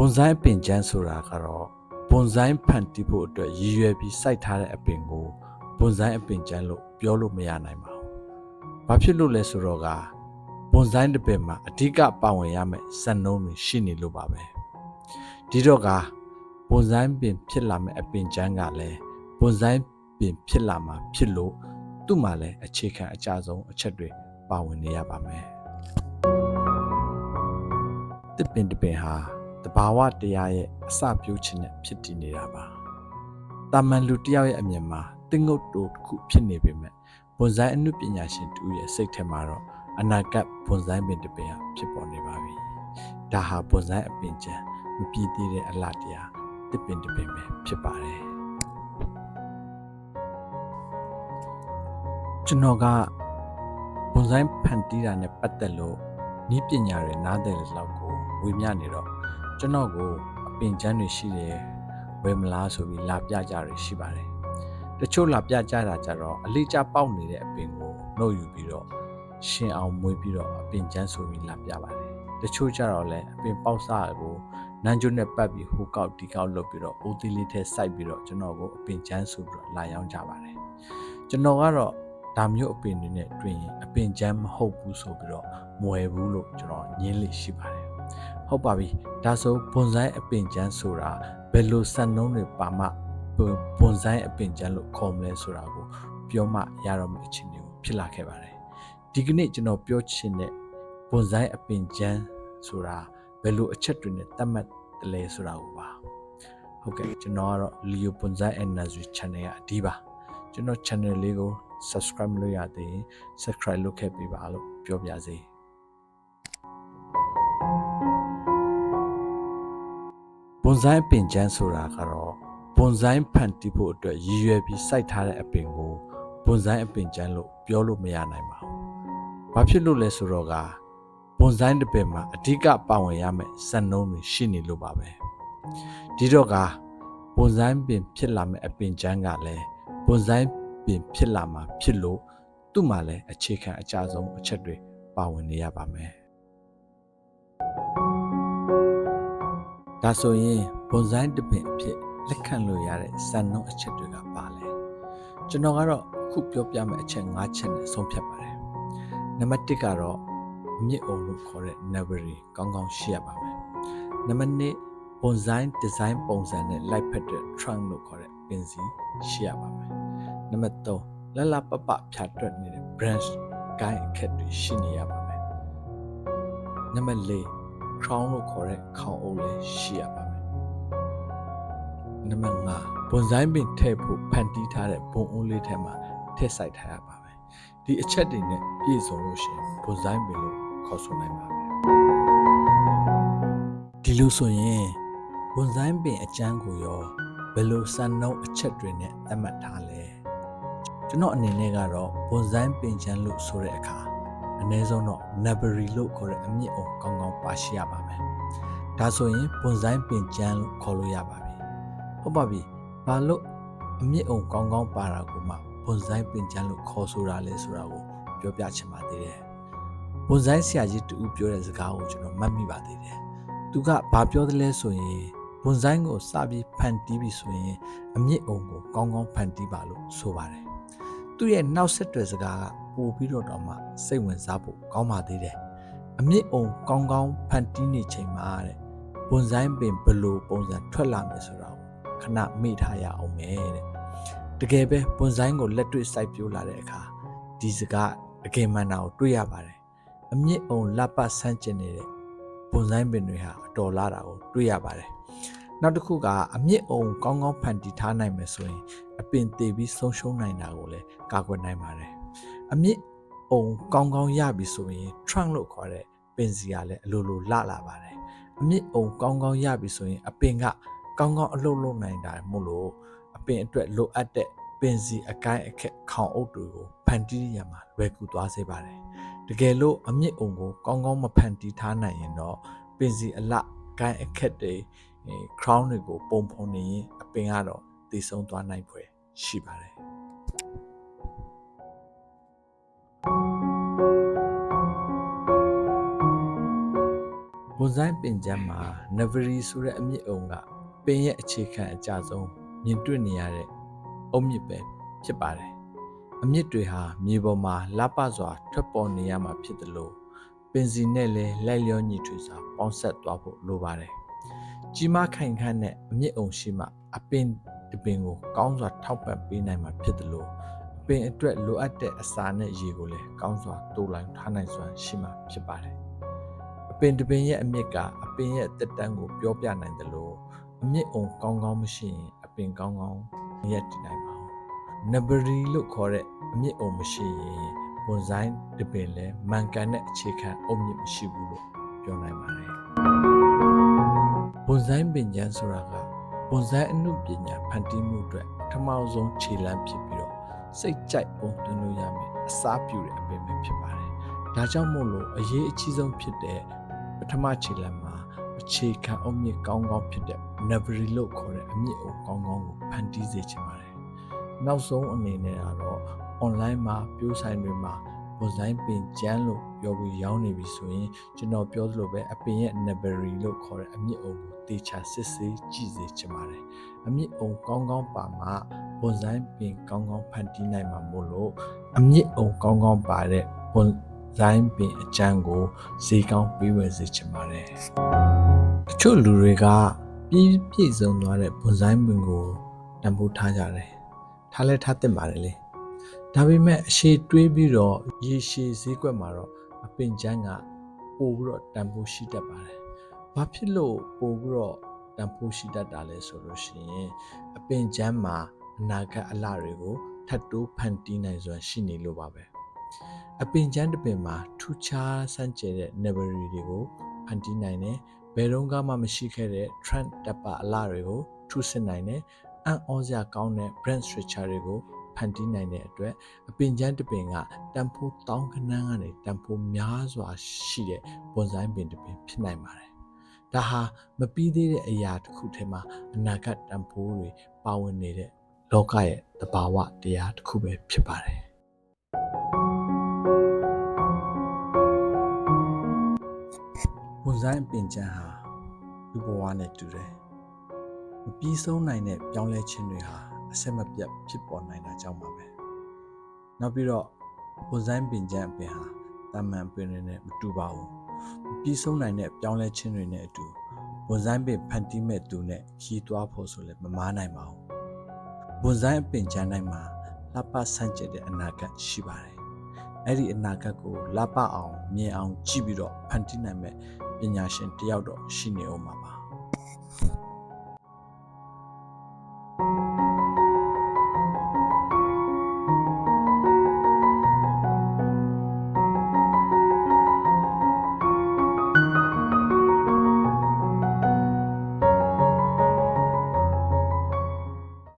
ဘွန်ဆိုင်အပင်ချမ်းဆိုတာကတော့ဘွန်ဆိုင်ဖန်တီးဖို့အတွက်ရည်ရွယ်ပြီးစိုက်ထားတဲ့အပင်ကိုဘွန်ဆိုင်အပင်ချမ်းလို့ပြောလို့မရနိုင်ပါဘူး။ဘာဖြစ်လို့လဲဆိုတော့ကဘွန်ဆိုင်တစ်ပင်မှာအဓိကပါဝင်ရမယ့်စံနှုန်းတွေရှိနေလို့ပါပဲ။ဒီတော့ကဘွန်ဆိုင်ပင်ဖြစ်လာမယ့်အပင်ချမ်းကလည်းဘွန်ဆိုင်ပင်ဖြစ်လာမှာဖြစ်လို့သူ့မှာလည်းအခြေခံအကြဆုံးအချက်တွေပါဝင်နေရပါမယ်။တစ်ပင်တစ်ပင်ဟာ တဘာဝတရားရဲ့အစပြုခြင်းနဲ့ဖြစ်တည်နေတာပါ။တာမန်လူတစ်ယောက်ရဲ့အမြင်မှာတင်းငုတ်တူတစ်ခုဖြစ်နေပေမဲ့ဘွန်ဆိုင်အမှုပညာရှင်တူရဲ့စိတ်ထဲမှာတော့အနာဂတ်ဘွန်ဆိုင်ပင်တစ်ပင်ဟာဖြစ်ပေါ်နေပါပြီ။ဒါဟာဘွန်ဆိုင်အပင်ချံမပြည့်သေးတဲ့အလားတရားတစ်ပင်တစ်ပင်ပဲဖြစ်ပါတယ်။ကျွန်တော်ကဘွန်ဆိုင်ဖန်တီးတာနဲ့ပတ်သက်လို့ဤပညာတွေနားတယ်လောက်ကိုဝေမျှနေတော့ ကျွန်တော်ကိုအပင်ချမ်းတွေရှိတယ်ဝယ်မလားဆိုပြီးလာပြကြတွေရှိပါတယ်တချို့လာပြကြတာကြတော့အလေးကျပေါက်နေတဲ့အပင်ကိုနှုတ်ယူပြီးတော့ရှင်အောင်မွေးပြီးတော့အပင်ချမ်းဆိုပြီးလာပြပါတယ်တချို့ကြတော့လည်းအပင်ပေါက်စားကိုနန်းကျွတ်နဲ့ပတ်ပြီးဟိုကောက်ဒီကောက်လုပ်ပြီးတော့အိုးသေးလေးထဲစိုက်ပြီးတော့ကျွန်တော်ကိုအပင်ချမ်းဆိုပြီးတော့လာရောက်ကြပါတယ်ကျွန်တော်ကတော့ဒါမျိုးအပင်တွေနဲ့တွေ့ရင်အပင်ချမ်းမဟုတ်ဘူးဆိုပြီးတော့မွယ်ဘူးလို့ကျွန်တော်ညင်းလေရှိပါတယ် ဟုတ်ပါပြီဒါဆိုဘွန်ဆိုင်အပင်ချမ်းဆိုတာဘယ်လိုစံနှုန်းတွေပါမှဘွန်ဆိုင်အပင်ချမ်းလို့ခေါ်မလဲဆိုတာကိုပြောမှရတော့မယ့်အခြေအနေကိုဖြစ်လာခဲ့ပါတယ်ဒီကနေ့ကျွန်တော်ပြောချင်တဲ့ဘွန်ဆိုင်အပင်ချမ်းဆိုတာဘယ်လိုအချက်တွေနဲ့သတ်မှတ်တယ်လဲဆိုတာကိုပါဟုတ်ကဲ့ကျွန်တော်ကတော့ Leo Bonsai Energy Channel ကအဒီပါကျွန်တော် channel လေးကို subscribe လုပ်ရသေးရင် subscribe လုပ်ခဲ့ပေးပါလို့ပြောပြစေ ဆိုင်ပင်ချမ်းဆိုတာကတော့ဘွန်ဆိုင်ဖန်တီးဖို့အတွက်ရည်ရွယ်ပြီးစိုက်ထားတဲ့အပင်ကိုဘွန်ဆိုင်အပင်ချမ်းလို့ပြောလို့မရနိုင်ပါဘူး။ဘာဖြစ်လို့လဲဆိုတော့ကဘွန်ဆိုင်တစ်ပင်မှာအဓိကပါဝင်ရမယ့်စံနှုန်းတွေရှိနေလို့ပါပဲ။ဒီတော့ကဘွန်ဆိုင်ပင်ဖြစ်လာမယ့်အပင်ချမ်းကလည်းဘွန်ဆိုင်ပင်ဖြစ်လာမှာဖြစ်လို့သူ့မှာလည်းအခြေခံအကြဆုံးအချက်တွေပါဝင်နေရပါမယ်။ ဒါဆိုရင်ဘွန်ဆိုင်တစ်ပင်အဖြစ်လက်ခံလို့ရတဲ့စံနှုန်းအချက်တွေကပါလဲ။ကျွန်တော်ကတော့အခုပြောပြမယ့်အချက်၅ချက်နဲ့ဆုံးဖြတ်ပါတယ်။နံပါတ်1ကတော့အမြင့်အုံလို့ခေါ်တဲ့ Navari ကောင်းကောင်းရှိရပါမယ်။နံပါတ်2ဘွန်ဆိုင်ဒီဇိုင်းပုံစံနဲ့လိုက်ဖက်တဲ့ trunk လို့ခေါ်တဲ့ပင်စီရှိရပါမယ်။နံပါတ်3လလပပဖြတ်တွက်နေတဲ့ branch ကိုင်းအခက်တွေရှိနေရပါမယ်။နံပါတ်4 crown လို့ခေါ်တဲ့ခေါင်းအုပ်လည်းရှိရပါမယ်။နံပါတ်5ဘွန်ဆိုင်ပင်ထည့်ဖို့ဖန်တီးထားတဲ့ဘုံအုပ်လေးထဲမှာထည့်ဆိုင်ထားရပါမယ်။ဒီအချက်တွေနဲ့ပြည့်စုံလို့ရှိရင်ဘွန်ဆိုင်ပင်လို့ခေါ်ဆိုနိုင်ပါမယ်။ဒီလိုဆိုရင်ဘွန်ဆိုင်ပင်အကျန်းကိုရောဘယ်လိုစံနှုန်းအချက်တွေနဲ့သတ်မှတ်ထားလဲ။ကျွန်တော်အနေနဲ့ကတော့ဘွန်ဆိုင်ပင်ချမ်းလို့ဆိုတဲ့အခါ အနည်းဆုံးတော့ nursery လို့ခေါ်တဲ့အမြင့်အောင်ကောင်းကောင်းပါရှိရပါမယ်။ဒါဆိုရင်ဘွန်ဆိုင်ပင်ချမ်းလို့ခေါ်လို့ရပါပြီ။ဟုတ်ပါပြီ။ဘာလို့အမြင့်အောင်ကောင်းကောင်းပါတာကိုမှဘွန်ဆိုင်ပင်ချမ်းလို့ခေါ်ဆိုတာလဲဆိုတာကိုပြောပြချင်ပါသေးတယ်။ဘွန်ဆိုင်ဆရာကြီးတူပြောတဲ့စကားကိုကျွန်တော်မှတ်မိပါသေးတယ်။သူကဘာပြောသလဲဆိုရင်ဘွန်ဆိုင်ကိုစပြီးဖန်တီးပြီးဆိုရင်အမြင့်အောင်ကိုကောင်းကောင်းဖန်တီးပါလို့ဆိုပါတယ်။ သူ့ရဲ့နောက်ဆက်တွဲစကားကပို့ပြီးတော့တော့မှစိတ်ဝင်စားဖို့ကောင်းပါသေးတယ်အမြင့်အောင်ကောင်းကောင်းဖန်တီးနေချိန်မှာတဲ့ဘွန်ဆိုင်ပင်ဘလို့ပုံစံထွက်လာမယ်ဆိုတာကိုခဏမေ့ထားရအောင်မယ်တဲ့တကယ်ပဲဘွန်ဆိုင်ကိုလက်တွေ့စိုက်ပျိုးလာတဲ့အခါဒီစကားတကယ်မှန်တာကိုတွေ့ရပါတယ်အမြင့်အောင်လက်ပတ်ဆန်းကျင်နေတဲ့ဘွန်ဆိုင်ပင်တွေဟာအတော်လာတာကိုတွေ့ရပါတယ်နောက်တစ်ခုကအမြင့်အောင်ကောင်းကောင်းဖန်တီးထားနိုင်မယ်ဆိုရင် အပင်သေးပြီးဆုံးရှုံးနိုင်တာကိုလည်းကာကွယ်နိုင်ပါတယ်အမြင့်အုံကောင်းကောင်းရပြီဆိုရင် trunk လို့ခေါ်တဲ့ပင်စီကလည်းအလိုလိုလှလာပါတယ်အမြင့်အုံကောင်းကောင်းရပြီဆိုရင်အပင်ကကောင်းကောင်းအလုပ်လုပ်နိုင်တာမို့လို့အပင်အတွက်လိုအပ်တဲ့ပင်စီအကိုင်းအခက်ခေါင်အုပ်တွေကိုဖန်တီးရမှာလွယ်ကူသွားစေပါတယ်တကယ်လို့အမြင့်အုံကိုကောင်းကောင်းမဖန်တီးထားနိုင်ရင်တော့ပင်စီအလကိုင်းအခက်တွေ crown တွေကိုပုံဖုံနေရင်အပင်ကတော့ တည်ဆုံးသွားနိုင်ဖွယ်ရှိပါတယ်ဘွန်ဆိုင်ပင်ကျမ်းမှာ Navary ဆိုတဲ့အမြင့်အုံကပင်ရဲ့အခြေခံအကြဆုံးမြင်တွေ့နေရတဲ့အုံမြစ်ပဲဖြစ်ပါတယ်အမြင့်တွေဟာမြေပေါ်မှာလပစွာထွက်ပေါ်နေရမှာဖြစ်တယ်လို့ပင်စီနဲ့လည်းလိုက်လျောညီထွေစွာပေါင်းဆက်သွားဖို့လိုပါတယ်ကြီးမားခိုင်ခန့်တဲ့အမြင့်အုံရှိမှအပင် တပင်ကိုကောင်းစွာထောက်ပံ့ပေးနိုင်မှာဖြစ်တယ်လို့အပင်အတွက်လိုအပ်တဲ့အစာနဲ့ရေကိုလည်းကောင်းစွာတိုးလိုင်းထားနိုင်စွမ်းရှိမှာဖြစ်ပါတယ်အပင်တပင်ရဲ့အမြစ်ကအပင်ရဲ့တက်တန်းကိုပြောပြနိုင်တယ်လို့အမြင့်အောင်ကောင်းကောင်းမရှိရင်အပင်ကောင်းကောင်းမရက်တည်နိုင်ပါဘူး။နဘရီလို့ခေါ်တဲ့အမြင့်အောင်မရှိရင်ဘွန်ဆိုင်တပင်လည်းမှန်ကန်တဲ့အခြေခံအုပ်မြင့်မရှိဘူးလို့ပြောနိုင်ပါတယ်။ဘွန်ဆိုင်ပင်ကျန်းဆိုတာက ဘွန်ဆိုင်အမှုပညာဖန်တီးမှုအတွက်ပထမဆုံးခြေလှမ်းဖြစ်ပြီးတော့စိတ်ကြိုက်ပုံသွင်းလို့ရမယ်အစားပြုတဲ့အပင်ပဲဖြစ်ပါတယ်။ဒါကြောင့်မို့လို့အရေးအကြီးဆုံးဖြစ်တဲ့ပထမခြေလှမ်းမှာအခြေခံအုတ်မြစ်ကောင်းကောင်းဖြစ်တဲ့ Navary လို့ခေါ်တဲ့အမြစ်အုပ်ကောင်းကောင်းကိုဖန်တီးစေချင်ပါတယ်။နောက်ဆုံးအနေနဲ့ကတော့ online မှာပြိုးဆိုင်တွေမှာ ဘွန်ဆိုင်ပင်ကျန်းလို့ပြောပြီးရောင်းနေပြီဆိုရင်ကျွန်တော်ပြောသလိုပဲအပင်ရဲ့ Navary လို့ခေါ်တဲ့အမြစ်အုပ်ကိုတေချာစစ်ဆေးကြည့်စေချင်ပါတယ်။အမြစ်အုပ်ကောင်းကောင်းပါမှဘွန်ဆိုင်ပင်ကောင်းကောင်းဖန်တီးနိုင်မှာမို့လို့အမြစ်အုပ်ကောင်းကောင်းပါတဲ့ဘွန်ဇိုင်းပင်အကျန်းကိုဈေးကောင်းပေးဝယ်စေချင်ပါတယ်။တချို့လူတွေကပြည့်ပြည့်စုံသွားတဲ့ဘွန်ဇိုင်းပင်ကိုတံပိုးထားကြတယ်။ထားလဲထားသင့်ပါတယ်လေ။ ဒါပေမဲ့အရှိတွေးပြီးတော့ရေရှည်ဈေးကွက်မှာတော့အပင်ကျန်းကပို့ပြီးတော့တံပိုးရှိတတ်ပါတယ်။ဘာဖြစ်လို့ပို့ပြီးတော့တံပိုးရှိတတ်တာလဲဆိုလို့ရှိရင်အပင်ကျန်းမှာအနာဂတ်အလှတွေကိုထပ်တိုးဖန်တီးနိုင်စွမ်းရှိနေလို့ပါပဲ။အပင်ချမ်းတစ်ပင်မှာထူခြားဆန်းကျယ်တဲ့ Navary တွေကိုဖန်တီးနိုင်တယ်။ဘယ်တော့မှမရှိခဲ့တဲ့ trend တပ်ပါအလားတွေကိုထူးဆစ်နိုင်တယ်။အံ့ဩစရာကောင်းတဲ့ brand structure တွေကို ဖန်တီးနိုင်တဲ့အတွက်အပင်ချမ်းတစ်ပင်ကတန်ဖိုးတောင်းကနန်းကနေတန်ဖိုးများစွာရှိတဲ့ဘွန်ဆိုင်ပင်တစ်ပင်ဖြစ်နိုင်ပါတယ်။ဒါဟာမပြီးသေးတဲ့အရာတစ်ခုထဲမှာအနာဂတ်တန်ဖိုးတွေပါဝင်နေတဲ့လောကရဲ့သဘာဝတရားတစ်ခုပဲဖြစ်ပါတယ်။ဝန်ဆိုင်ပင်ချမ်းဟာလူဘဝနဲ့တူတယ်။မပြီးဆုံးနိုင်တဲ့ပြောင်းလဲခြင်းတွေဟာ အဆက်မပြတ်ဖြစ်ပေါ်နိုင်တာကြောင့်ပါပဲ။နောက်ပြီးတော့ဝန်ဆိုင်ပင်ချမ်းအပင်ဟာတာမန်ပင်တွေနဲ့မတူပါဘူး။မပြီးဆုံးနိုင်တဲ့ပြောင်းလဲခြင်းတွေနဲ့အတူဝန်ဆိုင်ပင်ဖန်တီးမဲ့သူနဲ့ခီးသွားဖို့ဆိုလည်းမမားနိုင်ပါဘူး။ဝန်ဆိုင်အပင်ချမ်းတိုင်းမှာလှပဆန့်ကျင်တဲ့အနာဂတ်ရှိပါတယ်။အဲ့ဒီအနာဂတ်ကိုလှပအောင်မြင်အောင်ကြည့်ပြီးတော့ဖန်တီးနိုင်မဲ့ပညာရှင်တယောက်တော့ရှိနေအောင်ပါပါ